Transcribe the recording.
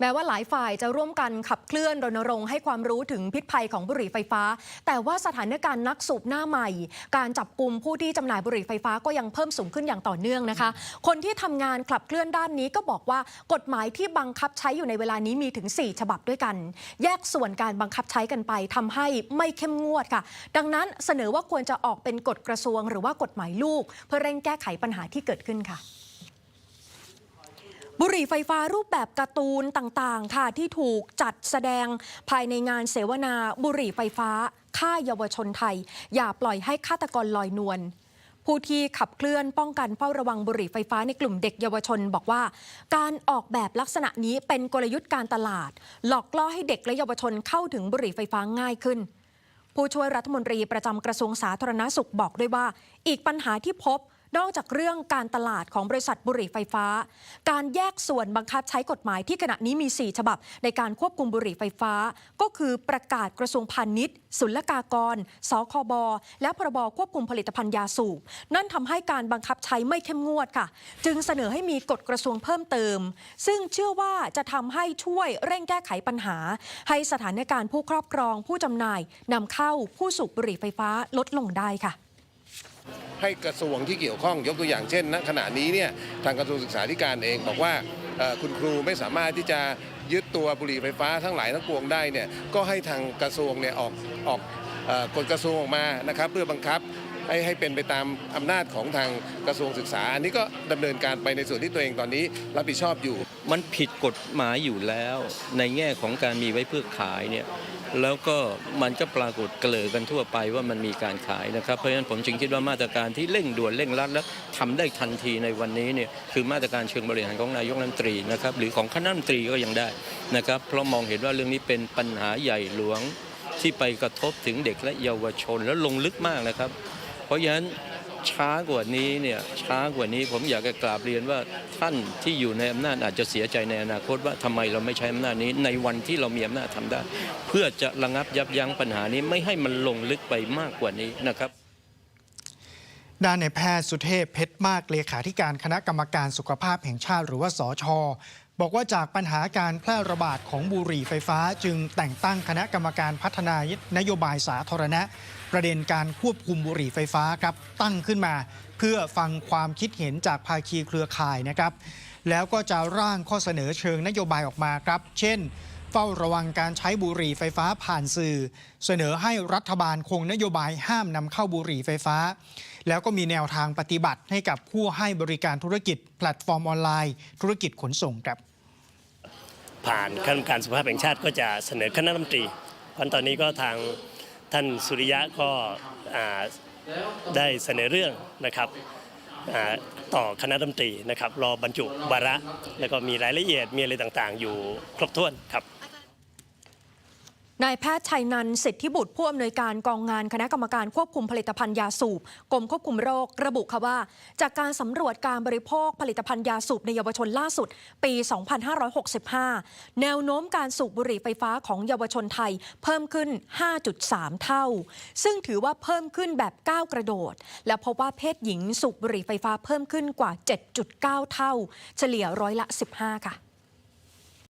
แม้ว่าหลายฝ่ายจะร่วมกันขับเคลื่อนรณรงค์ให้ความรู้ถึงพิษภัยของบุหรี่ไฟฟ้า แต่ว่าสถานการณ์นักสูบหน้าใหม่ การจับกลุ่มผู้ที่จำหน่ายบุหรี่ไฟฟ้าก็ยังเพิ่มสูงขึ้นอย่างต่อเนื่องนะคะ คนที่ทำงานขับเคลื่อนด้านนี้ก็บอกว่ากฎหมายที่บังคับใช้อยู่ในเวลานี้มีถึง 4 ฉบับด้วยกัน แยกส่วนการบังคับใช้กันไปทำให้ไม่เข้มงวดค่ะ ดังนั้นเสนอว่าควรจะออกเป็นกฎกระทรวง หรือว่ากฎหมายลูก เพื่อเร่งแก้ไขปัญหาที่เกิดขึ้นค่ะ บุหรี่ไฟฟ้ารูปแบบการ์ตูนต่างๆ ค่ะ ที่ถูกจัดแสดงภายในงานเสวนาบุหรี่ไฟฟ้าฆ่าเยาวชนไทย อย่าปล่อยให้ฆาตกรลอยนวลผู้ที่ขับเคลื่อนป้องกันเฝ้าระวังบุหรี่ไฟฟ้าในกลุ่มเด็กเยาวชน บอกว่า การออกแบบลักษณะนี้เป็นกลยุทธ์การตลาด หลอกล่อให้เด็กและเยาวชนเข้าถึงบุหรี่ไฟฟ้าง่ายขึ้น ผู้ช่วยรัฐมนตรีประจำกระทรวงสาธารณสุขบอกด้วยว่า อีกปัญหาที่พบ นอกจากเรื่องการตลาดของบริษัทบุหรี่ไฟฟ้า การแยกส่วนบังคับใช้กฎหมายที่ขณะนี้มี 4 ฉบับ ในการควบคุมบุหรี่ไฟฟ้า ก็คือประกาศกระทรวงพาณิชย์ศุลกากร สคบ และพรบควบคุมผลิตภัณฑ์ยาสูบ นั่นทำให้การบังคับใช้ไม่เข้มงวดค่ะ จึงเสนอให้มีกฎกระทรวงเพิ่มเติม ซึ่งเชื่อว่าจะทำให้ช่วยเร่งแก้ไขปัญหา ให้สถานการณ์ผู้ครอบครองผู้จำหน่ายนำเข้าผู้สูบบุหรี่ไฟฟ้าลดลงได้ค่ะ ให้กระทรวงที่เกี่ยวข้องยกตัวอย่างเช่นณขณะนี้เนี่ยทางกระทรวงศึกษาธิการเองบอกว่าคุณครูไม่สามารถที่จะยึดตัวบุหรี่ไฟฟ้าทั้งหลายทั้งปวงได้เนี่ยก็ให้ทางกระทรวงเนี่ยออกออกกฎกระทรวงออกมานะครับเพื่อบังคับให้ให้เป็นไปตามอำนาจของทางกระทรวงศึกษา อันนี้ก็ดำเนินการไปในส่วนที่ตัวเองตอนนี้รับผิดชอบอยู่ มันผิดกฎหมายอยู่แล้ว ในแง่ของการมีไว้เพื่อขายเนี่ย แล้วก็มันก็ปรากฏเกลือกันทั่วไปว่ามันมีการขายนะครับ เพราะฉะนั้นผมจึงคิดว่ามาตรการที่เร่งด่วนเร่งรัดและทำได้ทันทีในวันนี้เนี่ยคือมาตรการเชิงบริหารของนายกรัฐมนตรีนะครับหรือของคณะรัฐมนตรีก็ยังได้นะครับ เพราะมองเห็นว่าเรื่องนี้เป็นปัญหาใหญ่หลวงที่ไปกระทบถึงเด็กและเยาวชนแล้วลงลึกมากนะครับ เพราะฉะนั้น ช้ากว่านี้เนี่ยช้ากว่านี้ผมอยากจะกราบเรียนว่าท่านที่อยู่ในอำนาจอาจจะเสียใจในอนาคตว่าทำไมเราไม่ใช้อำนาจนี้ ในวันที่เรามีอำนาจทำได้ เพื่อจะระงับยับยั้งปัญหานี้ไม่ให้มันลงลึกไปมากกว่านี้นะครับด้านในแพทย์สุเทพเพชรมากเลขาธิการคณะกรรมการสุขภาพแห่งชาติหรือว่าสอชอ บอกว่าจากปัญหาการแพร่ระบาดของบุหรี่ไฟฟ้า จึงแต่งตั้งคณะกรรมการพัฒนานโยบายสาธารณะ ประเด็นการควบคุมบุหรี่ไฟฟ้าครับตั้งขึ้นมา เพื่อฟังความคิดเห็นจากภาคีเครือข่ายนะครับ แล้วก็จะร่างข้อเสนอเชิงนโยบายออกมาครับ เช่น เฝ้าระวังการใช้บุหรี่ไฟฟ้าผ่านสื่อ เสนอให้รัฐบาลคงนโยบายห้ามนำเข้าบุหรี่ไฟฟ้า แล้วก็มีแนวทางปฏิบัติให้กับผู้ให้บริการธุรกิจ แพลตฟอร์มออนไลน์ ธุรกิจขนส่งครับ ผ่านคณะกรรมการสุขภาพแห่งชาติก็จะเสนอคณะรัฐมนตรีเพราะตอนนี้ก็ทางท่านสุริยะก็ได้เสนอเรื่องนะครับต่อคณะรัฐมนตรีนะครับรอบรรจุวาระ แล้วก็มีรายละเอียดมีอะไรต่างๆ อยู่ครบถ้วนครับ นายแพทย์ชัยนันสิทธิบุตรผู้อำนวยการกองงานคณะกรรมการควบคุมผลิตภัณฑ์ยาสูบกรมควบคุมโรค ระบุค่ะว่า จากการสำรวจการบริโภคผลิตภัณฑ์ยาสูบในเยาวชนล่าสุด ปี 2565 แนวโน้มการสูบบุหรี่ไฟฟ้าของเยาวชนไทยเพิ่มขึ้น 5.3 เท่า ซึ่งถือว่าเพิ่มขึ้นแบบก้าวกระโดด และพบว่าเพศหญิงสูบบุหรี่ไฟฟ้าเพิ่มขึ้นกว่า 7.9 เท่า เฉลี่ยร้อยละ 15 ค่ะ